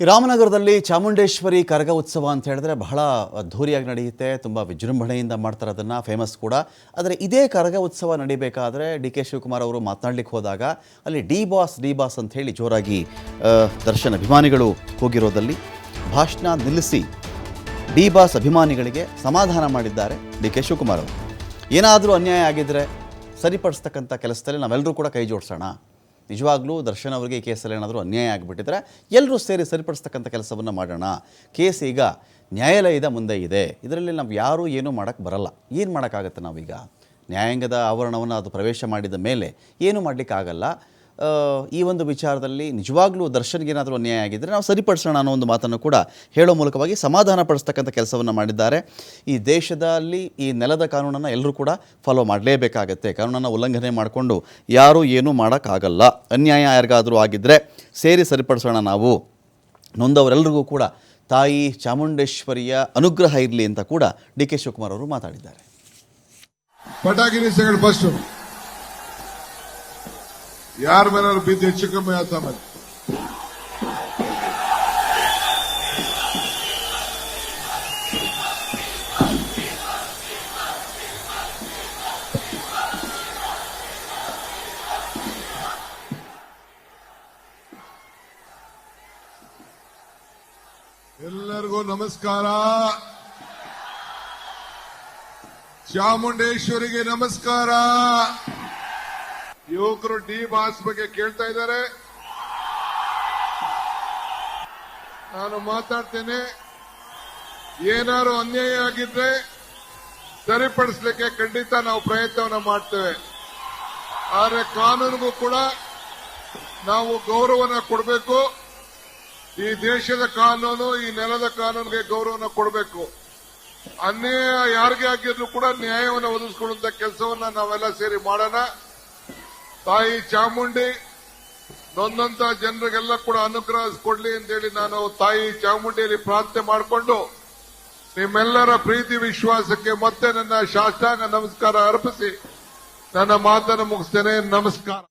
ಈ ರಾಮನಗರದಲ್ಲಿ ಚಾಮುಂಡೇಶ್ವರಿ ಕರಗ ಉತ್ಸವ ಅಂತ ಹೇಳಿದ್ರೆ ಬಹಳ ಅದ್ಧೂರಿಯಾಗಿ ನಡೆಯುತ್ತೆ, ತುಂಬ ವಿಜೃಂಭಣೆಯಿಂದ ಮಾಡ್ತಾರೆ ಅದನ್ನು ಫೇಮಸ್ ಕೂಡ. ಆದರೆ ಇದೇ ಕರಗ ಉತ್ಸವ ನಡಿಬೇಕಾದ್ರೆ ಡಿ ಕೆ ಶಿವಕುಮಾರ್ ಅವರು ಮಾತನಾಡ್ಲಿಕ್ಕೆ ಹೋದಾಗ ಅಲ್ಲಿ ಡಿ ಬಾಸ್ ಡಿ ಬಾಸ್ ಅಂತ ಹೇಳಿ ಜೋರಾಗಿ ದರ್ಶನ್ ಅಭಿಮಾನಿಗಳು ಹೋಗಿರೋದಲ್ಲಿ ಭಾಷಣ ನಿಲ್ಲಿಸಿ ಡಿ ಬಾಸ್ ಅಭಿಮಾನಿಗಳಿಗೆ ಸಮಾಧಾನ ಮಾಡಿದ್ದಾರೆ ಡಿ ಕೆ ಶಿವಕುಮಾರ್ ಅವರು. ಏನಾದರೂ ಅನ್ಯಾಯ ಆಗಿದ್ದರೆ ಸರಿಪಡಿಸ್ತಕ್ಕಂಥ ಕೆಲಸದಲ್ಲಿ ನಾವೆಲ್ಲರೂ ಕೂಡ ಕೈ ಜೋಡಿಸೋಣ. ನಿಜವಾಗ್ಲೂ ದರ್ಶನ್ ಅವರಿಗೆ ಈ ಕೇಸಲ್ಲಿ ಏನಾದರೂ ಅನ್ಯಾಯ ಆಗಿಬಿಟ್ಟಿದ್ರೆ ಎಲ್ಲರೂ ಸೇರಿ ಸರಿಪಡಿಸ್ತಕ್ಕಂಥ ಕೆಲಸವನ್ನು ಮಾಡೋಣ. ಕೇಸ್ ಈಗ ನ್ಯಾಯಾಲಯದ ಮುಂದೆ ಇದೆ. ಇದರಲ್ಲಿ ನಾವು ಯಾರೂ ಏನೂ ಮಾಡೋಕ್ಕೆ ಬರಲ್ಲ. ಏನು ಮಾಡೋಕ್ಕಾಗತ್ತೆ ನಾವೀಗ? ನ್ಯಾಯಾಂಗದ ಆವರಣವನ್ನು ಅದು ಪ್ರವೇಶ ಮಾಡಿದ ಮೇಲೆ ಏನೂ ಮಾಡಲಿಕ್ಕಾಗಲ್ಲ. ಈ ಒಂದು ವಿಚಾರದಲ್ಲಿ ನಿಜವಾಗ್ಲೂ ದರ್ಶನ್ಗೆ ಏನಾದರೂ ಅನ್ಯಾಯ ಆಗಿದ್ದರೆ ನಾವು ಸರಿಪಡಿಸೋಣ ಅನ್ನೋ ಒಂದು ಮಾತನ್ನು ಕೂಡ ಹೇಳೋ ಮೂಲಕವಾಗಿ ಸಮಾಧಾನ ಪಡಿಸ್ತಕ್ಕಂಥ ಕೆಲಸವನ್ನು ಮಾಡಿದ್ದಾರೆ. ಈ ದೇಶದಲ್ಲಿ ಈ ನೆಲದ ಕಾನೂನನ್ನು ಎಲ್ಲರೂ ಕೂಡ ಫಾಲೋ ಮಾಡಲೇಬೇಕಾಗತ್ತೆ. ಕಾನೂನನ್ನು ಉಲ್ಲಂಘನೆ ಮಾಡಿಕೊಂಡು ಯಾರೂ ಏನೂ ಮಾಡೋಕ್ಕಾಗಲ್ಲ. ಅನ್ಯಾಯ ಯಾರಿಗಾದರೂ ಆಗಿದ್ದರೆ ಸೇರಿ ಸರಿಪಡಿಸೋಣ ನಾವು. ನೊಂದವರೆಲ್ಲರಿಗೂ ಕೂಡ ತಾಯಿ ಚಾಮುಂಡೇಶ್ವರಿಯ ಅನುಗ್ರಹ ಇರಲಿ ಅಂತ ಕೂಡ ಡಿ ಕೆ ಶಿವಕುಮಾರ್ ಅವರು ಮಾತಾಡಿದ್ದಾರೆ. ಯಾರ ಮೇಲೆ ಬಿದ್ದು ಹೆಚ್ಚು ಕಮ್ಮಿ ಆತ ಮೇಲೆ ಎಲ್ಲರಿಗೂ ನಮಸ್ಕಾರ. ಚಾಮುಂಡೇಶ್ವರಿಗೆ ನಮಸ್ಕಾರ. ಯುವಕರು ಡಿ ಬಾಸ್ ಬಗ್ಗೆ ಕೇಳ್ತಾ ಇದ್ದಾರೆ. ನಾನು ಮಾತಾಡ್ತೇನೆ. ಏನಾದ್ರು ಅನ್ಯಾಯ ಆಗಿದ್ರೆ ಸರಿಪಡಿಸಲಿಕ್ಕೆ ಖಂಡಿತ ನಾವು ಪ್ರಯತ್ನವನ್ನು ಮಾಡ್ತೇವೆ. ಆದರೆ ಕಾನೂನಿಗೂ ಕೂಡ ನಾವು ಗೌರವನ ಕೊಡಬೇಕು. ಈ ದೇಶದ ಕಾನೂನು, ಈ ನೆಲದ ಕಾನೂನಿಗೆ ಗೌರವನ ಕೊಡಬೇಕು. ಅನ್ಯಾಯ ಯಾರಿಗೆ ಆಗಿದ್ರು ಕೂಡ ನ್ಯಾಯವನ್ನು ಒದಗಿಸಿಕೊಳ್ಳುವಂತ ಕೆಲಸವನ್ನ ನಾವೆಲ್ಲ ಸೇರಿ ಮಾಡೋಣ. ತಾಯಿ ಚಾಮುಂಡಿ, ನೊಂದಂತ ಜನರಿಗೆಲ್ಲ ಕೂಡ ಅನುಗ್ರಹ ಕೊಡ್ಲಿ ಅಂತೇಳಿ ನಾನು ತಾಯಿ ಚಾಮುಂಡಿಯಲ್ಲಿ ಪ್ರಾರ್ಥನೆ ಮಾಡಿಕೊಂಡು ನಿಮ್ಮೆಲ್ಲರ ಪ್ರೀತಿ ವಿಶ್ವಾಸಕ್ಕೆ ಮತ್ತೆ ನನ್ನ ಶಾಸ್ತ್ರಾಂಗ ನಮಸ್ಕಾರ ಅರ್ಪಿಸಿ ನನ್ನ ಮಾತನ್ನು ಮುಗಿಸ್ತೇನೆ. ನಮಸ್ಕಾರ.